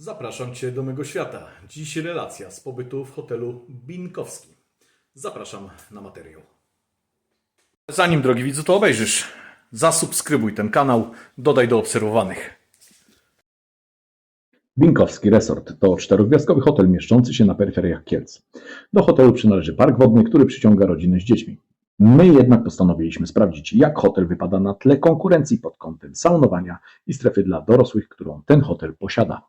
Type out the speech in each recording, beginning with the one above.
Zapraszam Cię do mego świata. Dziś relacja z pobytu w hotelu Binkowski. Zapraszam na materiał. Zanim, drogi widzu, to obejrzysz, zasubskrybuj ten kanał, dodaj do obserwowanych. Binkowski Resort to czterogwiazdkowy hotel mieszczący się na peryferiach Kielc. Do hotelu przynależy park wodny, który przyciąga rodziny z dziećmi. My jednak postanowiliśmy sprawdzić, jak hotel wypada na tle konkurencji pod kątem saunowania i strefy dla dorosłych, którą ten hotel posiada.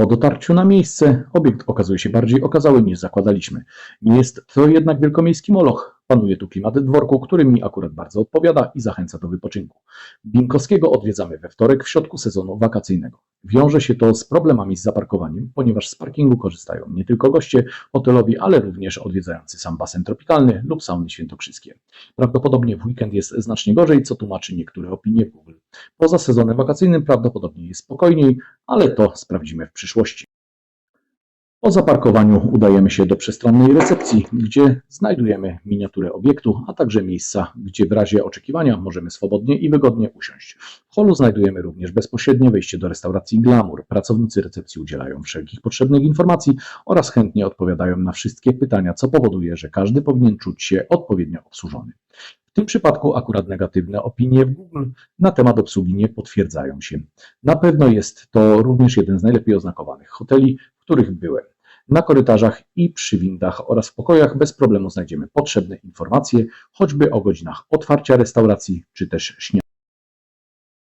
Po dotarciu na miejsce obiekt okazuje się bardziej okazały niż zakładaliśmy. Jest to jednak wielkomiejski moloch. Panuje tu klimat dworku, który mi akurat bardzo odpowiada i zachęca do wypoczynku. Binkowskiego odwiedzamy we wtorek w środku sezonu wakacyjnego. Wiąże się to z problemami z zaparkowaniem, ponieważ z parkingu korzystają nie tylko goście hotelowi, ale również odwiedzający sam basen tropikalny lub sauny świętokrzyskie. Prawdopodobnie w weekend jest znacznie gorzej, co tłumaczy niektóre opinie Google. Poza sezonem wakacyjnym prawdopodobnie jest spokojniej, ale to sprawdzimy w przyszłości. Po zaparkowaniu udajemy się do przestronnej recepcji, gdzie znajdujemy miniaturę obiektu, a także miejsca, gdzie w razie oczekiwania możemy swobodnie i wygodnie usiąść. W holu znajdujemy również bezpośrednie wejście do restauracji Glamour. Pracownicy recepcji udzielają wszelkich potrzebnych informacji oraz chętnie odpowiadają na wszystkie pytania, co powoduje, że każdy powinien czuć się odpowiednio obsłużony. W tym przypadku akurat negatywne opinie w Google na temat obsługi nie potwierdzają się. Na pewno jest to również jeden z najlepiej oznakowanych hoteli, których byłem. Na korytarzach i przy windach oraz w pokojach bez problemu znajdziemy potrzebne informacje, choćby o godzinach otwarcia restauracji czy też śniadania.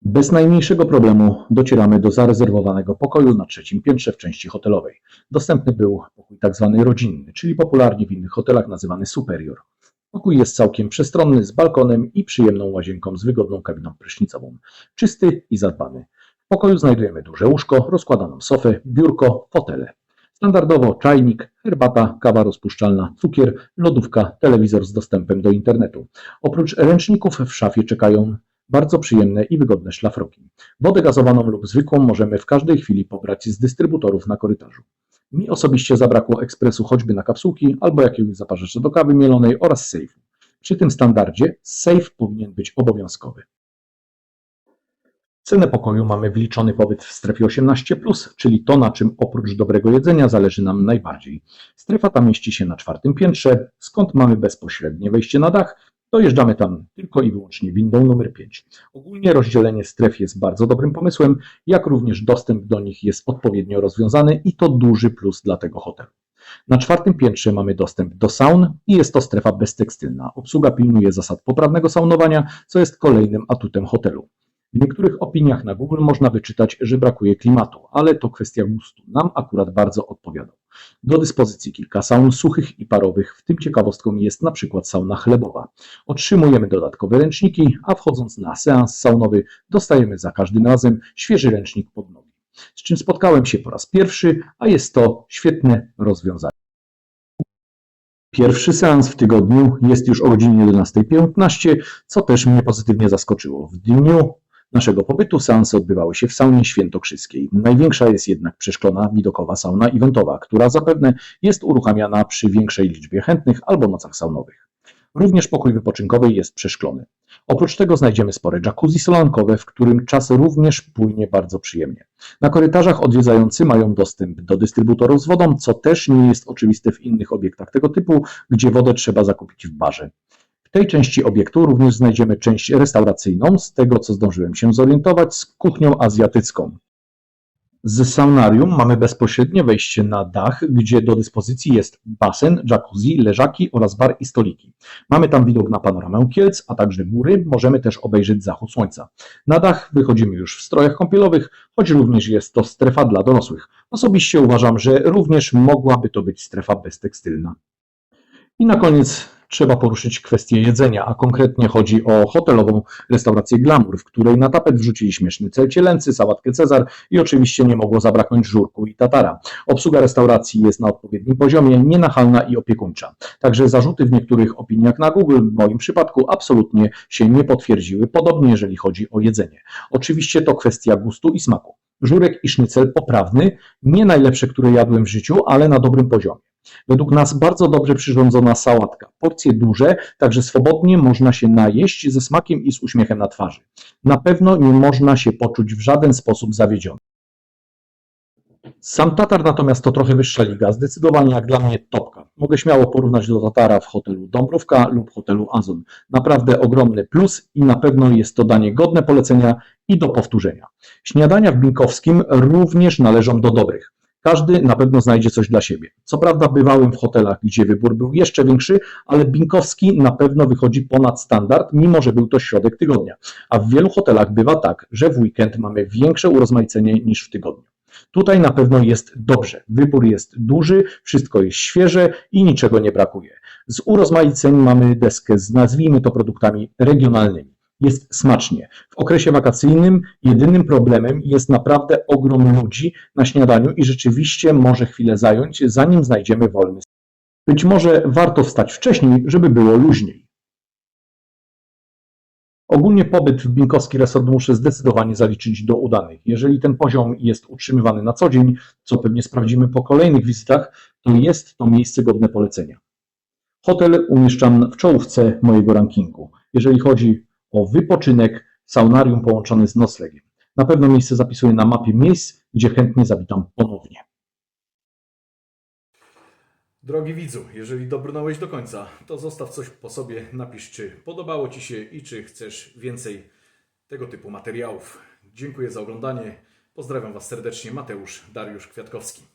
Bez najmniejszego problemu docieramy do zarezerwowanego pokoju na trzecim piętrze w części hotelowej. Dostępny był pokój tzw. rodzinny, czyli popularnie w innych hotelach nazywany superior. Pokój jest całkiem przestronny, z balkonem i przyjemną łazienką z wygodną kabiną prysznicową. Czysty i zadbany. Pokoju znajdujemy duże łóżko, rozkładaną sofę, biurko, fotele. Standardowo czajnik, herbata, kawa rozpuszczalna, cukier, lodówka, telewizor z dostępem do internetu. Oprócz ręczników w szafie czekają bardzo przyjemne i wygodne szlafroki. Wodę gazowaną lub zwykłą możemy w każdej chwili pobrać z dystrybutorów na korytarzu. Mi osobiście zabrakło ekspresu choćby na kapsułki albo jakiegoś zaparzacza do kawy mielonej oraz sejfu. Przy tym standardzie safe powinien być obowiązkowy. Cenę pokoju mamy wliczony pobyt w strefie 18+, czyli to, na czym oprócz dobrego jedzenia zależy nam najbardziej. Strefa ta mieści się na czwartym piętrze, skąd mamy bezpośrednie wejście na dach. Dojeżdżamy tam tylko i wyłącznie windą numer 5. Ogólnie rozdzielenie stref jest bardzo dobrym pomysłem, jak również dostęp do nich jest odpowiednio rozwiązany i to duży plus dla tego hotelu. Na czwartym piętrze mamy dostęp do saun i jest to strefa beztekstylna. Obsługa pilnuje zasad poprawnego saunowania, co jest kolejnym atutem hotelu. W niektórych opiniach na Google można wyczytać, że brakuje klimatu, ale to kwestia gustu. Nam akurat bardzo odpowiadał. Do dyspozycji kilka saun suchych i parowych, w tym ciekawostką jest na przykład sauna chlebowa. Otrzymujemy dodatkowe ręczniki, a wchodząc na seans saunowy dostajemy za każdym razem świeży ręcznik pod nogi. Z czym spotkałem się po raz pierwszy, a jest to świetne rozwiązanie. Pierwszy seans w tygodniu jest już o godzinie 11.15, co też mnie pozytywnie zaskoczyło. W dniu naszego pobytu seanse odbywały się w saunie świętokrzyskiej. Największa jest jednak przeszklona widokowa sauna eventowa, która zapewne jest uruchamiana przy większej liczbie chętnych albo nocach saunowych. Również pokój wypoczynkowy jest przeszklony. Oprócz tego znajdziemy spore jacuzzi solankowe, w którym czas również płynie bardzo przyjemnie. Na korytarzach odwiedzający mają dostęp do dystrybutorów z wodą, co też nie jest oczywiste w innych obiektach tego typu, gdzie wodę trzeba zakupić w barze. Tej części obiektu również znajdziemy część restauracyjną, z tego co zdążyłem się zorientować, z kuchnią azjatycką. Z saunarium mamy bezpośrednie wejście na dach, gdzie do dyspozycji jest basen, jacuzzi, leżaki oraz bar i stoliki. Mamy tam widok na panoramę Kielc, a także góry. Możemy też obejrzeć zachód słońca. Na dach wychodzimy już w strojach kąpielowych, choć również jest to strefa dla dorosłych. Osobiście uważam, że również mogłaby to być strefa beztekstylna. I na koniec trzeba poruszyć kwestię jedzenia, a konkretnie chodzi o hotelową restaurację Glamour, w której na tapet wrzucili śmieszny cel cielęcy, sałatkę Cezar i oczywiście nie mogło zabraknąć żurku i tatara. Obsługa restauracji jest na odpowiednim poziomie, nienachalna i opiekuńcza. Także zarzuty w niektórych opiniach na Google w moim przypadku absolutnie się nie potwierdziły, podobnie jeżeli chodzi o jedzenie. Oczywiście to kwestia gustu i smaku. Żurek i sznycel poprawny, nie najlepsze, które jadłem w życiu, ale na dobrym poziomie. Według nas bardzo dobrze przyrządzona sałatka. Porcje duże, także swobodnie można się najeść ze smakiem i z uśmiechem na twarzy. Na pewno nie można się poczuć w żaden sposób zawiedziony. Sam Tatar natomiast to trochę wyższa liga, zdecydowanie jak dla mnie topka. Mogę śmiało porównać do Tatara w hotelu Dąbrówka lub hotelu Azon. Naprawdę ogromny plus i na pewno jest to danie godne polecenia i do powtórzenia. Śniadania w Binkowskim również należą do dobrych. Każdy na pewno znajdzie coś dla siebie. Co prawda bywałem w hotelach, gdzie wybór był jeszcze większy, ale Binkowski na pewno wychodzi ponad standard, mimo że był to środek tygodnia. A w wielu hotelach bywa tak, że w weekend mamy większe urozmaicenie niż w tygodniu. Tutaj na pewno jest dobrze. Wybór jest duży, wszystko jest świeże i niczego nie brakuje. Z urozmaiceń mamy deskę z nazwijmy to produktami regionalnymi. Jest smacznie. W okresie wakacyjnym jedynym problemem jest naprawdę ogrom ludzi na śniadaniu i rzeczywiście może chwilę zająć, zanim znajdziemy wolny. Być może warto wstać wcześniej, żeby było luźniej. Ogólnie pobyt w Binkowski Resort muszę zdecydowanie zaliczyć do udanych. Jeżeli ten poziom jest utrzymywany na co dzień, co pewnie sprawdzimy po kolejnych wizytach, to jest to miejsce godne polecenia. Hotel umieszczam w czołówce mojego rankingu. Jeżeli chodzi o wypoczynek, saunarium połączone z noclegiem. Na pewno miejsce zapisuję na mapie miejsc, gdzie chętnie zawitam ponownie. Drogi widzu, jeżeli dobrnąłeś do końca, to zostaw coś po sobie, napisz czy podobało Ci się i czy chcesz więcej tego typu materiałów. Dziękuję za oglądanie. Pozdrawiam Was serdecznie, Mateusz Dariusz Kwiatkowski.